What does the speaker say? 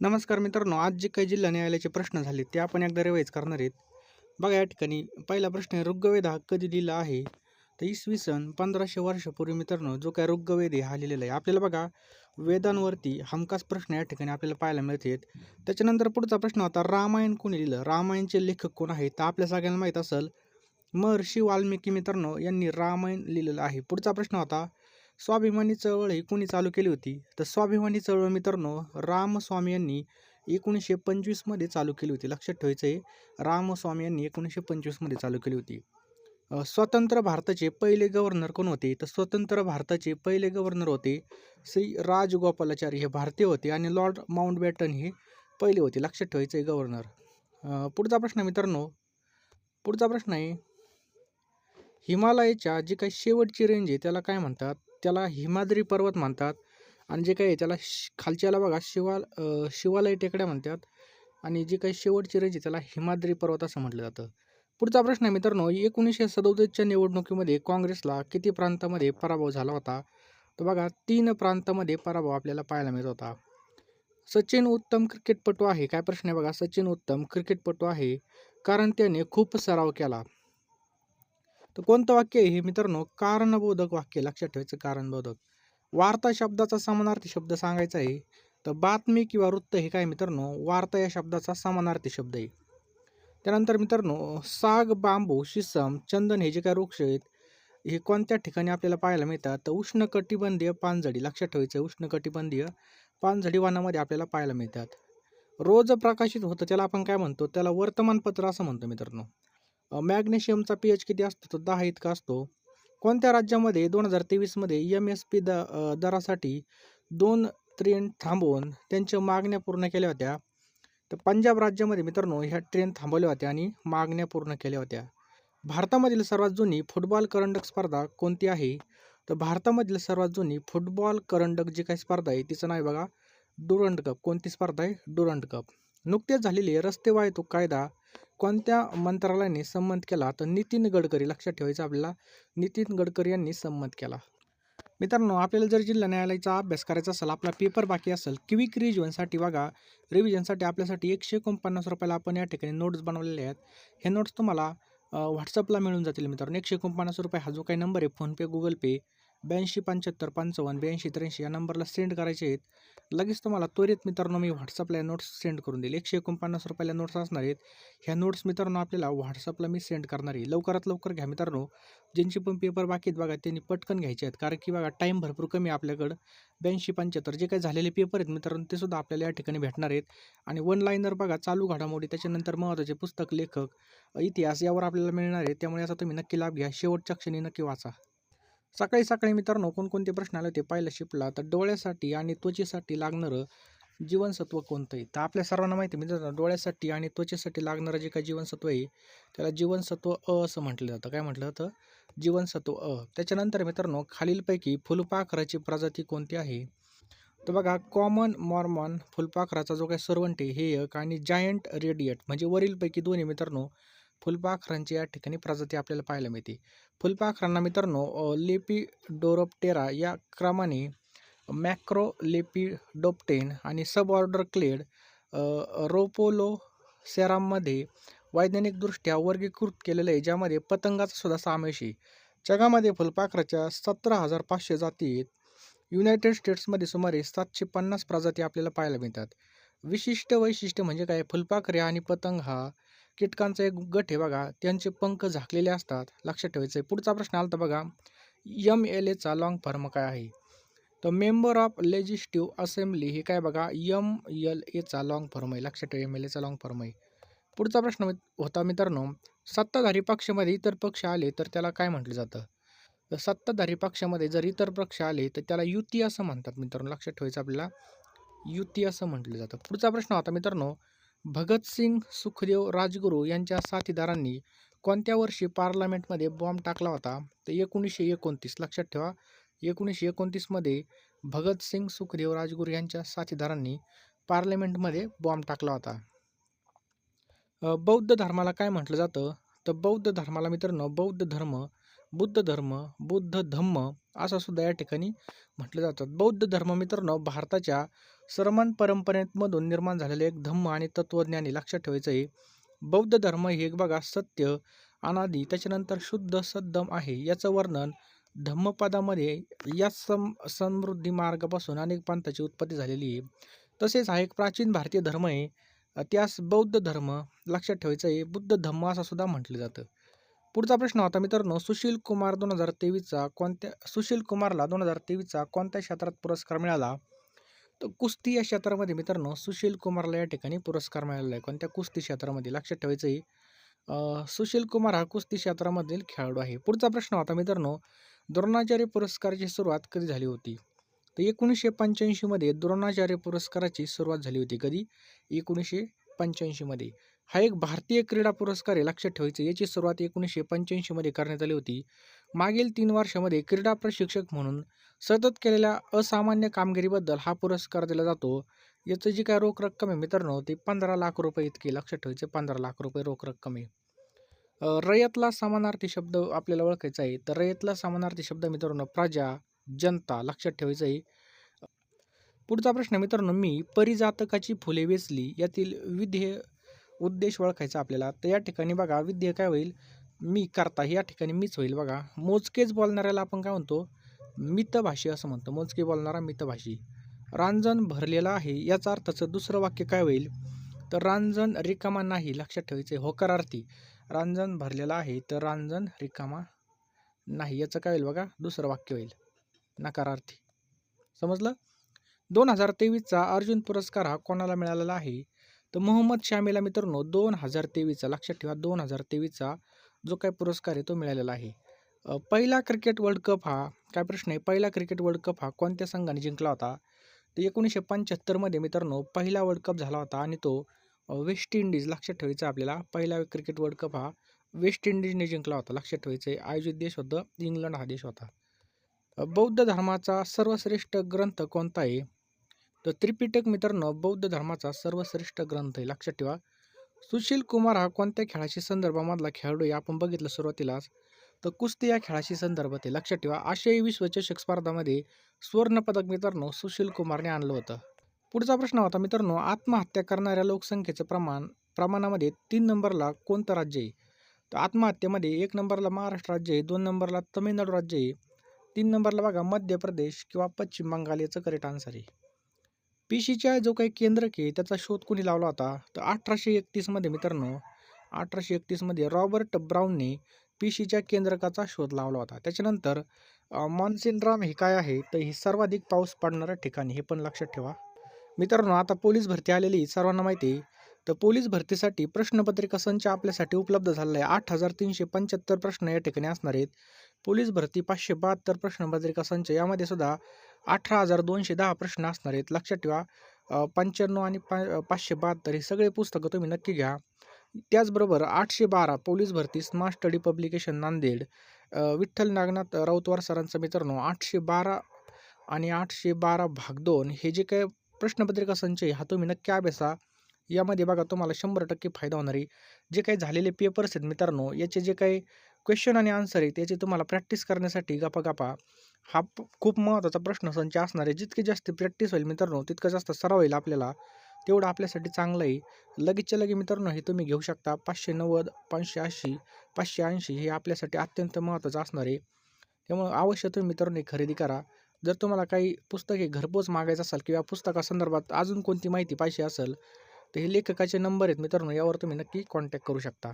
नमस्कार मित्रांनो आज जे काही जिल्हा न्यायालयाचे प्रश्न झाले ते आपण एकदा रिवाईज करणार आहेत. बघा या ठिकाणी पहिला प्रश्न आहे ऋग्वेद हा कधी लिहिला आहे? तर इसवी सन पंधराशे वर्षापूर्वी मित्रांनो जो काय ऋग्वेद हा लिहिलेला आहे. आपल्याला बघा वेदांवरती हमखास प्रश्न या ठिकाणी आपल्याला पाहायला मिळतात. त्याच्यानंतर पुढचा प्रश्न होता रामायण कोणी लिहिलं? रामायणचे लेखक कोण आहेत? तर आपल्या सगळ्यांना माहीत असेल महर्षी वाल्मिकी मित्रांनो यांनी रामायण लिहिलेलं आहे. पुढचा प्रश्न होता स्वाभिमानी चळवळ ही कोणी चालू केली होती. तर स्वाभिमानी चळवळ मित्रांनो रामस्वामी यांनी एकोणीसशे पंचवीसमध्ये चालू केली होती. लक्षात ठेवायचं आहे रामस्वामी यांनी एकोणीसशे पंचवीसमध्ये चालू केली होती. स्वतंत्र भारताचे पहिले गव्हर्नर कोण होते? तर स्वतंत्र भारताचे पहिले गव्हर्नर होते श्री राजगोपालाचारी हे भारतीय होते आणि लॉर्ड माउंटबॅटन हे पहिले होते. लक्षात ठेवायचं आहे गव्हर्नर पुढचा प्रश्न मित्रांनो पुढचा प्रश्न आहे हिमालयाच्या जी काही शेवटची रेंज आहे त्याला काय म्हणतात? त्याला हिमाद्री पर्वत म्हणतात. आणि जे काही आहे त्याला शि खालच्याला बघा शिवाल शिवालय टेकड्या म्हणतात. आणि जी काही शेवटची रेंज त्याला हिमाद्री पर्वत असं म्हटलं जातं. पुढचा प्रश्न आहे मित्रांनो एकोणीसशे सदोतीसच्या निवडणुकीमध्ये काँग्रेसला किती प्रांतामध्ये पराभव झाला होता? तर बघा तीन प्रांतामध्ये पराभव आपल्याला पाहायला मिळत होता. सचिन उत्तम क्रिकेटपटू आहे. काय प्रश्न आहे बघा? सचिन उत्तम क्रिकेटपटू आहे. कारण त्याने खूप सराव केला. तर कोणतं वाक्य आहे हे मित्रांनो? कारणबोधक वाक्य लक्षात ठेवायचं कारणबोधक. वार्ता शब्दाचा समानार्थी शब्द सांगायचा आहे. तर बातमी किंवा वृत्त हे काय मित्रांनो? वार्ता या शब्दाचा समानार्थी शब्द आहे. त्यानंतर मित्रांनो साग बांबू शिसम चंदन हे जे काय वृक्ष आहेत हे कोणत्या ठिकाणी आपल्याला पाहायला मिळतात? तर उष्णकटिबंधीय पानझडी लक्षात ठेवायचं आहे उष्णकटिबंधीय पानझडी वनामध्ये आपल्याला पाहायला मिळतात. रोज प्रकाशित होतं त्याला आपण काय म्हणतो? त्याला वर्तमानपत्र असं म्हणतो मित्रांनो. मॅग्नेशियमचा पी एच किती असतो? तो दहा इतका असतो. कोणत्या राज्यामध्ये दोन हजार तेवीसमध्ये एम एस पी द दरासाठी दोन ट्रेन थांबवून त्यांच्या मागण्या पूर्ण केल्या होत्या? तर पंजाब राज्यामध्ये मित्रांनो ह्या ट्रेन थांबवल्या होत्या आणि मागण्या पूर्ण केल्या होत्या. भारतामधील सर्वात जुनी फुटबॉल करंडक स्पर्धा कोणती आहे? तर भारतामधील सर्वात जुनी फुटबॉल करंडक जी काही स्पर्धा आहे तिचं नाव आहे बघा डुरंड कप. कोणती स्पर्धा आहे? Durand cup. नुकतेच झालेली रस्ते वाहतूक कायदा. कोणत्या मंत्रालयाने संमत केला? तर नितीन गडकरी लक्षात ठेवायचं आपल्याला. नितीन गडकरी यांनी संमत केला. मित्रांनो आपल्याला जर जिल्हा न्यायालयाचा अभ्यास करायचा असेल आपला पेपर बाकी असेल क्विक रिव्हिजनसाठी बघा. रिव्हिजनसाठी आपल्यासाठी एकशे एकोणपन्नास रुपयाला आपण या ठिकाणी नोट्स बनवलेले आहेत. हे नोट्स तुम्हाला व्हॉट्सअपला मिळून जातील मित्रांनो. एकशे एकोणपन्नास रुपये हा जो काही नंबर आहे फोनपे गुगल पे ब्याऐंशी पंच्याहत्तर पंचावन्न ब्याऐंशी त्र्याऐंशी या नंबरला सेंड करायचे आहेत. लगेच तुम्हाला त्वरित मित्रांनो मी व्हॉट्सअपला नोट्स सेंड करून देईल. एकशे एकोणपन्नास रुपयाला नोट्स असणार आहेत. ह्या नोट्स मित्रांनो आपल्याला व्हॉट्सअपला मी सेंड करणार आहे. लवकरात लवकर घ्या मित्रांनो. ज्यांची पण पेपर बाकी आहेत बघा त्यांनी पटकन घ्यायचे आहेत. कारण की बघा टाईम भरपूर कमी आपल्याकडं. ब्याऐंशी पंच्याहत्तर जे काही झालेले पेपर आहेत मित्रांनो ते सुद्धा आपल्याला या ठिकाणी भेटणार आहेत. आणि वन लाईनर बघा चालू घडामोडी त्याच्यानंतर महत्त्वाचे पुस्तक लेखक इतिहास यावर आपल्याला मिळणार आहे. त्यामुळे याचा तुम्ही नक्की लाभ घ्या. शेवटच्या क्षणी नक्की वाचा. सकाळी सकाळी मित्रांनो कोणकोणते प्रश्न आले होते पाहिलं शिपला. तर डोळ्यासाठी आणि त्वचेसाठी लागणारं जीवनसत्व कोणतं आहे तर आपल्या सर्वांना माहिती आहे मित्रांनो डोळ्यासाठी आणि त्वचेसाठी लागणारं जे काही जीवनसत्व आहे त्याला जीवनसत्व अ असं म्हटलं जातं. काय म्हटलं जातं? जीवनसत्व अ. त्याच्यानंतर मित्रांनो खालीलपैकी फुलपाखराची प्रजाती कोणती आहे? तर बघा कॉमन मॉर्मॉन फुलपाखराचा जो काही सर्वंट आहे हे एक आणि जायंट रेडिएट म्हणजे वरीलपैकी दोन्ही मित्रांनो फुलपाखरांची या ठिकाणी प्रजाती आपल्याला पाहायला मिळते. फुलपाखरांना मित्रांनो लेपिडोरोप्टेरा या क्रमाने मॅक्रो लेपिडोप्टेन आणि सब ऑर्डर क्लेड रोपोलो सेराममध्ये वैज्ञानिकदृष्ट्या वर्गीकृत केलेलं आहे ज्यामध्ये पतंगाचा सुद्धा समावेश आहे. जगामध्ये फुलपाखराच्या सतरा हजार पाचशे जाती आहेत. युनायटेड स्टेट्समध्ये सुमारे सातशे पन्नास प्रजाती आपल्याला पाहायला मिळतात. विशिष्ट वैशिष्ट्य म्हणजे काय? फुलपाखरे आणि पतंग हा कीटकांचा एक गट आहे बघा त्यांचे पंख झाकलेले असतात. लक्षात ठेवायचं आहे पुढचा प्रश्न आला तर बघा एम एल एचा लॉंग फॉर्म काय आहे? तर मेंबर ऑफ लेजिस्टिव्ह असेंब्ली हे काय बघा एम एल एचा लॉंग फॉर्म आहे. लक्षात ठेवा एम एल एचा लॉंग फॉर्म आहे. पुढचा प्रश्न होता मित्रांनो सत्ताधारी पक्षामध्ये इतर पक्ष आले तर त्याला काय म्हटलं जातं? तर सत्ताधारी पक्षामध्ये जर इतर पक्ष आले तर त्याला युती असं म्हणतात मित्रांनो. लक्षात ठेवायचं आपल्याला युती असं म्हटलं जातं. पुढचा प्रश्न होता मित्रांनो भगतसिंग सुखदेव राजगुरू यांच्या साथीदारांनी कोणत्या वर्षी पार्लमेंटमध्ये बॉम्ब टाकला होता? तर एकोणीसशे एकोणतीस. लक्षात ठेवा एकोणीसशे एकोणतीसमध्ये भगतसिंग सुखदेव राजगुरू यांच्या साथीदारांनी पार्लमेंटमध्ये बॉम्ब टाकला होता. बौद्ध धर्माला काय म्हटलं जातं? तर बौद्ध धर्माला मित्रांनो बौद्ध धर्म बुद्ध धर्म बुद्ध धम्म असं सुद्धा या ठिकाणी म्हटलं जातं. बौद्ध धर्म मित्रांनो भारताच्या सर्वमान परंपरेमधून निर्माण झालेले एक धम्म आणि तत्त्वज्ञानी लक्षात ठेवायचं आहे. बौद्ध धर्म हे एक बघा सत्य अनादी त्याच्यानंतर शुद्ध सद्धम आहे. याचं वर्णन धम्मपदामध्ये या सम समृद्धी मार्गापासून अनेक पंथाची उत्पत्ती झालेली आहे. तसेच हा एक प्राचीन भारतीय धर्म आहे. त्यास बौद्ध धर्म लक्षात ठेवायचं आहे. बुद्ध धम्म असं सुद्धा म्हटलं जातं. पुढचा प्रश्न होता मित्रांनो सुशील कुमार दोन हजार तेवीसचा कोणत्या सुशील कुमारला दोन हजार तेवीसचा कोणत्या क्षेत्रात पुरस्कार मिळाला? तर कुस्ती या क्षेत्रामध्ये मित्रांनो सुशील कुमारला या ठिकाणी पुरस्कार मिळालेला आहे. कोणत्या कुस्ती क्षेत्रामध्ये? लक्षात ठेवायचं आहे सुशील कुमार हा कुस्ती क्षेत्रामधील खेळाडू आहे. पुढचा प्रश्न होता मित्रांनो द्रोणाचार्य पुरस्काराची सुरुवात कधी झाली होती? तर एकोणीसशे पंच्याऐंशीमध्ये द्रोणाचार्य पुरस्काराची सुरुवात झाली होती कधी? एकोणीसशे पंच्याऐंशीमध्ये. हा एक भारतीय क्रीडा पुरस्कार आहे लक्षात ठेवायचं. याची सुरुवात एकोणीसशे पंच्याऐंशीमध्ये करण्यात आली होती. मागील तीन वर्षामध्ये क्रीडा प्रशिक्षक म्हणून सतत केलेल्या असामान्य कामगिरीबद्दल हा पुरस्कार दिला जातो. याचं जी काय रोख रक्कम आहे मित्रांनो ती पंधरा लाख रुपये इतकी लक्षात ठेवायचे पंधरा लाख रुपये रोख रक्कम आहे. रयतला समानार्थी शब्द आपल्याला ओळखायचा आहे. तर रयतला समानार्थी शब्द मित्रांनो प्रजा जनता लक्षात ठेवायचं आहे. पुढचा प्रश्न मित्रांनो मी परिजातकाची फुले वेचली यातील विधेय उद्देश ओळखायचा आपल्याला. तर या ठिकाणी बघा विद्य काय होईल? मी करता या ठिकाणी मीच होईल बघा. मोजकेच बोलणाऱ्याला आपण काय म्हणतो? मितभाषी असं म्हणतो. मोजके बोलणारा मितभाषी. रांजण भरलेला आहे. याचा अर्थाचं दुसरं वाक्य काय होईल? तर रांजण रिकामा नाही लक्षात ठेवायचं आहे होकारार्थी रांजण भरलेला आहे तर रांजण रिकामा नाही. याचं काय होईल बघा? दुसरं वाक्य होईल. नकारार्थी. समजलं? दोन हजार तेवीसचा अर्जुन पुरस्कार हा कोणाला मिळालेला आहे? तर मोहम्मद शामीला मित्रांनो दोन हजार तेवीसचा लक्षात ठेवा दोन हजार तेवीसचा जो काय पुरस्कार आहे तो मिळालेला आहे. पहिला क्रिकेट वर्ल्ड कप हा काय प्रश्न आहे? पहिला क्रिकेट वर्ल्ड कप हा कोणत्या संघाने जिंकला होता? तर एकोणीसशे पंच्याहत्तरमध्ये मित्रांनो पहिला वर्ल्ड कप झाला होता आणि तो वेस्ट इंडिज लक्षात ठेवायचा आपल्याला पहिला क्रिकेट वर्ल्ड कप हा वेस्ट इंडिजने जिंकला होता लक्षात ठेवायचं आहे. आयोजित देश होतं इंग्लंड हा देश होता. बौद्ध धर्माचा सर्वश्रेष्ठ ग्रंथ कोणता आहे? तर त्रिपिटक मित्रांनो बौद्ध धर्माचा सर्वश्रेष्ठ ग्रंथ आहे. लक्षात ठेवा. सुशील कुमार हा कोणत्या खेळाशी संदर्भामधला खेळाडू आहे? आपण बघितलं सुरुवातीलाच तर कुस्ती या खेळाशी संदर्भात आहे. लक्षात ठेवा. आशियाई विश्वचषक स्पर्धामध्ये सुवर्णपदक मित्रांनो सुशील कुमारने आणलं होतं. पुढचा प्रश्न होता मित्रांनो आत्महत्या करणाऱ्या लोकसंख्येचं प्रमाण प्रमाणामध्ये तीन नंबरला कोणतं राज्य आहे? तर आत्महत्येमध्ये एक नंबरला महाराष्ट्र राज्य आहे दोन नंबरला तमिळनाडू राज्य आहे तीन नंबरला बघा मध्य प्रदेश किंवा पश्चिम बंगाल याचं करेक्ट आन्सर आहे. पीशीच्या जो काही केंद्रक आहे त्याचा शोध कोणी लावला होता? तर अठराशे एकतीसमध्ये मित्रांनो अठराशे एकतीसमध्ये रॉबर्ट ब्राऊनने पीशीच्या केंद्रकाचा शोध लावला होता. त्याच्यानंतर मॉन्सिनराम हे काय आहे? तर ही सर्वाधिक पाऊस पडणारं ठिकाण हे पण लक्षात ठेवा. मित्रांनो आता पोलीस भरती आलेली सर्वांना माहिती आहे. तर पोलीस भरतीसाठी प्रश्नपत्रिका संच आपल्यासाठी उपलब्ध झालेला आहे. आठ हजार तीनशे पंच्याहत्तर प्रश्न या ठिकाणी असणार आहेत. पोलीस भरती पाचशे बहात्तर प्रश्नपत्रिका संच यामध्ये सुद्धा अठरा हजार दोनशे दहा प्रश्न असणार आहेत. लक्षात ठेवा पंच्याण्णव आणि पा पाचशे बहात्तर हे सगळे पुस्तकं तुम्ही नक्की घ्या. त्याचबरोबर आठशे बारा पोलीस भरती smart study publication Nanded Vitthal Nagnath Rautwar सरांचं मित्रांनो आठशे बारा आणि आठशे बारा भाग दोन हे जे काही प्रश्नपत्रिका संच हा तुम्ही नक्की अभ्यासा. यामध्ये बघा तुम्हाला शंभर टक्के फायदा होणारी जे काही झालेले पेपर्स आहेत मित्रांनो याचे जे काही क्वेश्चन आणि आन्सर आहे त्याची तुम्हाला प्रॅक्टिस करण्यासाठी गपा गपा हा खूप महत्त्वाचा प्रश्न संच असणार आहे. जितकी जास्त प्रॅक्टिस होईल मित्रांनो तितकं जास्त सराव होईल आपल्याला. तेवढं आपल्यासाठी चांगलं आहे. लगेचच्या लगे मित्रांनो हे तुम्ही घेऊ शकता. पाचशे नव्वद पाचशे ऐंशी पाचशे ऐंशी हे आपल्यासाठी अत्यंत महत्त्वाचं असणार आहे. त्यामुळे अवश्य तुम्ही मित्रांनो हे खरेदी करा. जर तुम्हाला काही पुस्तके घरपोच मागायचं असेल किंवा पुस्तकासंदर्भात अजून कोणती माहिती पाहिजे असेल तर हे लेखकाचे नंबर आहेत मित्रांनो यावर तुम्ही नक्की कॉन्टॅक्ट करू शकता.